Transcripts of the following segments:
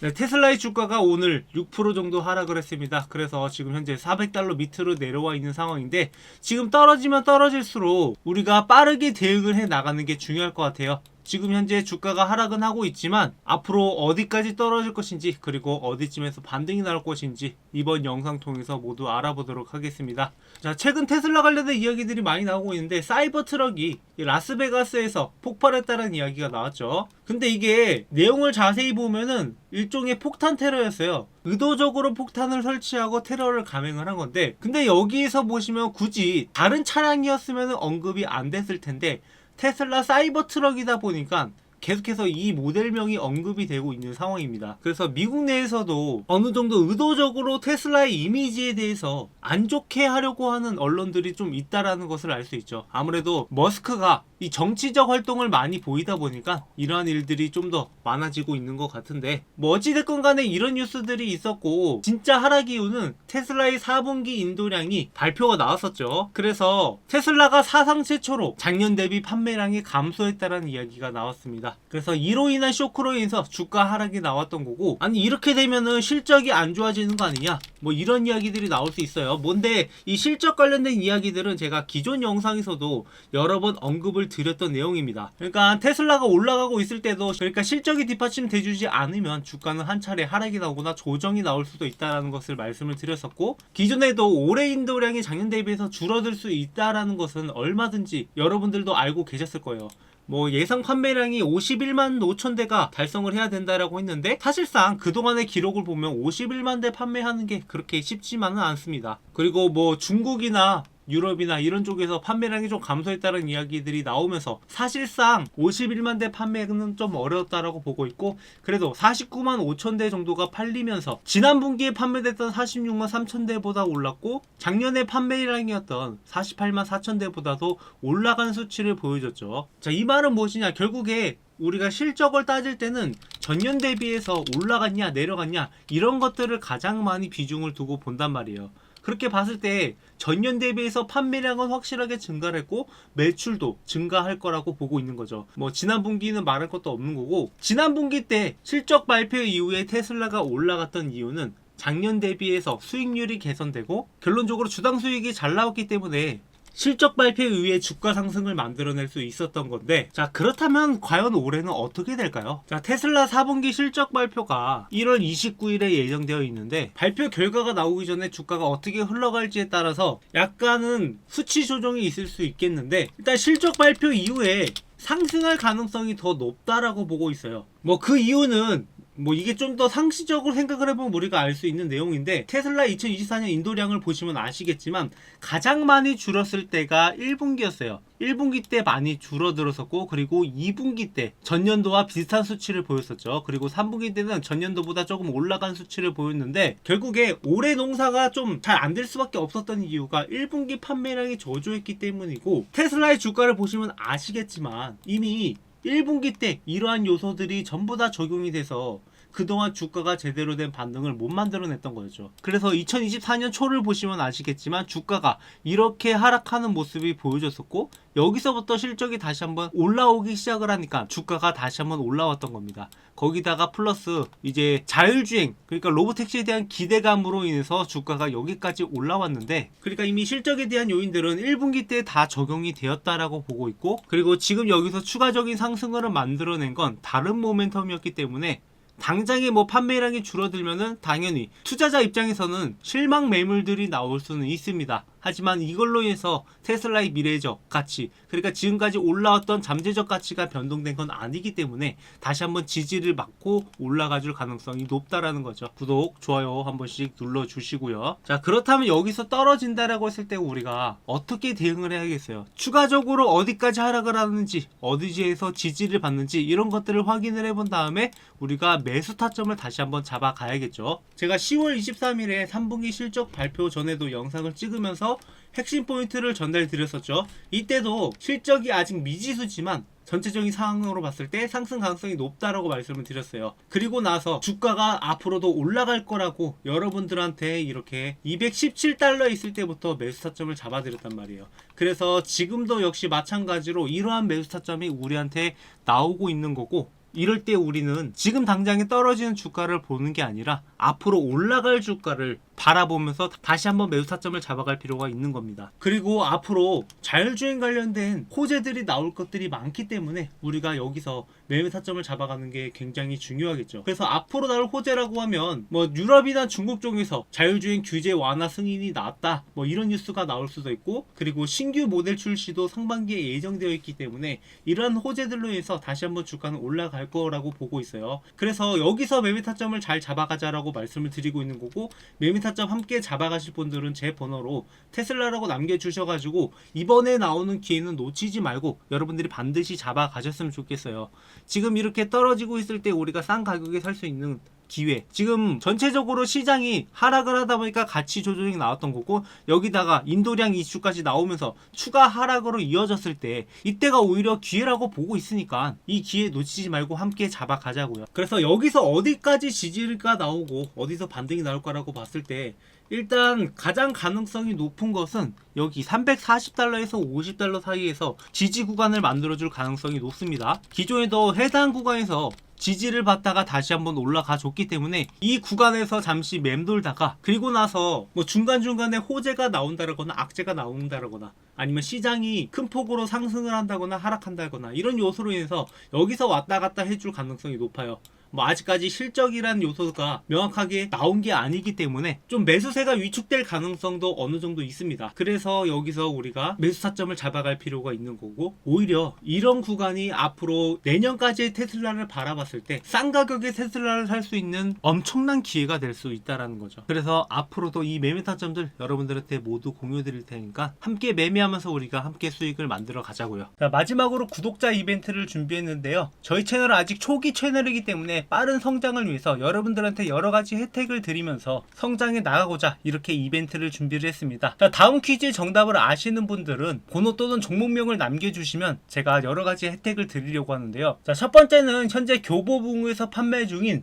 네, 테슬라의 주가가 오늘 6% 정도 하락을 했습니다. 그래서 지금 현재 400달러 밑으로 내려와 있는 상황인데 지금 떨어지면 떨어질수록 우리가 빠르게 대응을 해 나가는 게 중요할 것 같아요. 지금 현재 주가가 하락은 하고 있지만 앞으로 어디까지 떨어질 것인지 그리고 어디쯤에서 반등이 나올 것인지 이번 영상 통해서 모두 알아보도록 하겠습니다. 자, 최근 테슬라 관련된 이야기들이 많이 나오고 있는데 사이버 트럭이 이 라스베가스에서 폭발했다는 이야기가 나왔죠. 근데 이게 내용을 자세히 보면은 일종의 폭탄 테러였어요. 의도적으로 폭탄을 설치하고 테러를 감행을 한 건데 근데 여기에서 보시면 굳이 다른 차량이었으면 언급이 안 됐을 텐데 테슬라 사이버 트럭이다 보니까 계속해서 이 모델명이 언급이 되고 있는 상황입니다. 그래서 미국 내에서도 어느 정도 의도적으로 테슬라의 이미지에 대해서 안 좋게 하려고 하는 언론들이 좀 있다라는 것을 알 수 있죠. 아무래도 머스크가 이 정치적 활동을 많이 보이다 보니까 이러한 일들이 좀 더 많아지고 있는 것 같은데 뭐 어찌됐건 간에 이런 뉴스들이 있었고 진짜 하락 이유는 테슬라의 4분기 인도량이 발표가 나왔었죠. 그래서 테슬라가 사상 최초로 작년 대비 판매량이 감소했다는 이야기가 나왔습니다. 그래서 이로 인한 쇼크로 인해서 주가 하락이 나왔던 거고 아니 이렇게 되면은 실적이 안 좋아지는 거 아니냐 뭐 이런 이야기들이 나올 수 있어요. 뭔데 이 실적 관련된 이야기들은 제가 기존 영상에서도 여러 번 언급을 드렸던 내용입니다. 그러니까 테슬라가 올라가고 있을 때도 그러니까 실적이 뒷받침돼주지 않으면 주가는 한 차례 하락이 나오거나 조정이 나올 수도 있다라는 것을 말씀을 드렸었고 기존에도 올해 인도량이 작년 대비해서 줄어들 수 있다라는 것은 얼마든지 여러분들도 알고 계셨을 거예요. 뭐 예상 판매량이 51만 5천 대가 달성을 해야 된다라고 했는데 사실상 그동안의 기록을 보면 51만 대 판매하는 게 그렇게 쉽지만은 않습니다. 그리고 뭐 중국이나 유럽이나 이런 쪽에서 판매량이 좀 감소했다는 이야기들이 나오면서 사실상 51만 대 판매는 좀 어려웠다라고 보고 있고 그래도 49만 5천 대 정도가 팔리면서 지난 분기에 판매됐던 46만 3천 대보다 올랐고 작년에 판매량이었던 48만 4천 대보다도 올라간 수치를 보여줬죠. 자, 이 말은 무엇이냐? 결국에 우리가 실적을 따질 때는 전년 대비해서 올라갔냐 내려갔냐 이런 것들을 가장 많이 비중을 두고 본단 말이에요. 그렇게 봤을 때 전년 대비해서 판매량은 확실하게 증가를 했고 매출도 증가할 거라고 보고 있는 거죠. 뭐 지난 분기는 말할 것도 없는 거고 지난 분기 때 실적 발표 이후에 테슬라가 올라갔던 이유는 작년 대비해서 수익률이 개선되고 결론적으로 주당 수익이 잘 나왔기 때문에 실적 발표에 의해 주가 상승을 만들어낼 수 있었던 건데 자 그렇다면 과연 올해는 어떻게 될까요? 자 테슬라 4분기 실적 발표가 1월 29일에 예정되어 있는데 발표 결과가 나오기 전에 주가가 어떻게 흘러갈지에 따라서 약간은 수치 조정이 있을 수 있겠는데 일단 실적 발표 이후에 상승할 가능성이 더 높다라고 보고 있어요. 뭐 그 이유는 뭐 이게 좀 더 상시적으로 생각을 해보면 우리가 알 수 있는 내용인데 테슬라 2024년 인도량을 보시면 아시겠지만 가장 많이 줄었을 때가 1분기였어요. 1분기 때 많이 줄어들었었고 그리고 2분기 때 전년도와 비슷한 수치를 보였었죠. 그리고 3분기 때는 전년도보다 조금 올라간 수치를 보였는데 결국에 올해 농사가 좀 잘 안 될 수밖에 없었던 이유가 1분기 판매량이 저조했기 때문이고 테슬라의 주가를 보시면 아시겠지만 이미 1분기 때 이러한 요소들이 전부 다 적용이 돼서 그동안 주가가 제대로 된 반등을 못 만들어냈던 거죠. 그래서 2024년 초를 보시면 아시겠지만 주가가 이렇게 하락하는 모습이 보여졌었고 여기서부터 실적이 다시 한번 올라오기 시작을 하니까 주가가 다시 한번 올라왔던 겁니다. 거기다가 플러스 이제 자율주행 그러니까 로보택시에 대한 기대감으로 인해서 주가가 여기까지 올라왔는데 그러니까 이미 실적에 대한 요인들은 1분기 때 다 적용이 되었다라고 보고 있고 그리고 지금 여기서 추가적인 상승을 만들어낸 건 다른 모멘텀이었기 때문에 당장에 뭐 판매량이 줄어들면은 당연히 투자자 입장에서는 실망 매물들이 나올 수는 있습니다. 하지만 이걸로 인해서 테슬라의 미래적 가치, 그러니까 지금까지 올라왔던 잠재적 가치가 변동된 건 아니기 때문에 다시 한번 지지를 막고 올라가줄 가능성이 높다라는 거죠. 구독, 좋아요 한 번씩 눌러주시고요. 자, 그렇다면 여기서 떨어진다라고 했을 때 우리가 어떻게 대응을 해야겠어요? 추가적으로 어디까지 하락을 하는지, 어디지에서 지지를 받는지 이런 것들을 확인을 해본 다음에 우리가 매수 타점을 다시 한번 잡아가야겠죠. 제가 10월 23일에 3분기 실적 발표 전에도 영상을 찍으면 서 핵심 포인트를 전달 드렸었죠. 이때도 실적이 아직 미지수지만 전체적인 상황으로 봤을 때 상승 가능성이 높다라고 말씀을 드렸어요. 그리고 나서 주가가 앞으로도 올라갈 거라고 여러분들한테 이렇게 217달러 있을 때부터 매수 타점을 잡아드렸단 말이에요. 그래서 지금도 역시 마찬가지로 이러한 매수 타점이 우리한테 나오고 있는 거고 이럴 때 우리는 지금 당장에 떨어지는 주가를 보는 게 아니라 앞으로 올라갈 주가를 바라보면서 다시 한번 매수 타점을 잡아갈 필요가 있는 겁니다. 그리고 앞으로 자율주행 관련된 호재들이 나올 것들이 많기 때문에 우리가 여기서 매매 타점을 잡아가는 게 굉장히 중요하겠죠. 그래서 앞으로 나올 호재라고 하면 뭐 유럽이나 중국 쪽에서 자율주행 규제 완화 승인이 나왔다 뭐 이런 뉴스가 나올 수도 있고 그리고 신규 모델 출시도 상반기에 예정되어 있기 때문에 이러한 호재들로 인해서 다시 한번 주가는 올라갈 거라고 보고 있어요. 그래서 여기서 매매 타점을 잘 잡아가자라고 말씀을 드리고 있는 거고 매매 타점 함께 잡아가실 분들은 제 번호로 테슬라라고 남겨주셔가지고 이번에 나오는 기회는 놓치지 말고 여러분들이 반드시 잡아가셨으면 좋겠어요. 지금 이렇게 떨어지고 있을 때 우리가 싼 가격에 살 수 있는 기회. 지금 전체적으로 시장이 하락을 하다 보니까 가치 조정이 나왔던 거고 여기다가 인도량 이슈까지 나오면서 추가 하락으로 이어졌을 때 이때가 오히려 기회라고 보고 있으니까 이 기회 놓치지 말고 함께 잡아가자고요. 그래서 여기서 어디까지 지지가 나오고 어디서 반등이 나올 거라고 봤을 때 일단 가장 가능성이 높은 것은 여기 340달러에서 50달러 사이에서 지지 구간을 만들어줄 가능성이 높습니다. 기존에도 해당 구간에서 지지를 받다가 다시 한번 올라가 줬기 때문에 이 구간에서 잠시 맴돌다가 그리고 나서 뭐 중간중간에 호재가 나온다거나 악재가 나온다거나 아니면 시장이 큰 폭으로 상승을 한다거나 하락한다거나 이런 요소로 인해서 여기서 왔다 갔다 해줄 가능성이 높아요. 뭐 아직까지 실적이라는 요소가 명확하게 나온 게 아니기 때문에 좀 매수세가 위축될 가능성도 어느 정도 있습니다. 그래서 여기서 우리가 매수 타점을 잡아갈 필요가 있는 거고 오히려 이런 구간이 앞으로 내년까지의 테슬라를 바라봤을 때 싼 가격에 테슬라를 살 수 있는 엄청난 기회가 될 수 있다라는 거죠. 그래서 앞으로도 이 매매 타점들 여러분들한테 모두 공유 드릴 테니까 함께 매매하면서 우리가 함께 수익을 만들어 가자고요. 자, 마지막으로 구독자 이벤트를 준비했는데요. 저희 채널은 아직 초기 채널이기 때문에 빠른 성장을 위해서 여러분들한테 여러 가지 혜택을 드리면서 성장해 나가고자 이렇게 이벤트를 준비를 했습니다. 자, 다음 퀴즈의 정답을 아시는 분들은 번호 또는 종목명을 남겨주시면 제가 여러 가지 혜택을 드리려고 하는데요. 자, 첫 번째는 현재 교보문고에서 판매 중인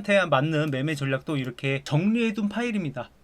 한테 맞는 매매 전략도 이렇게 정리해둔 파일입니다.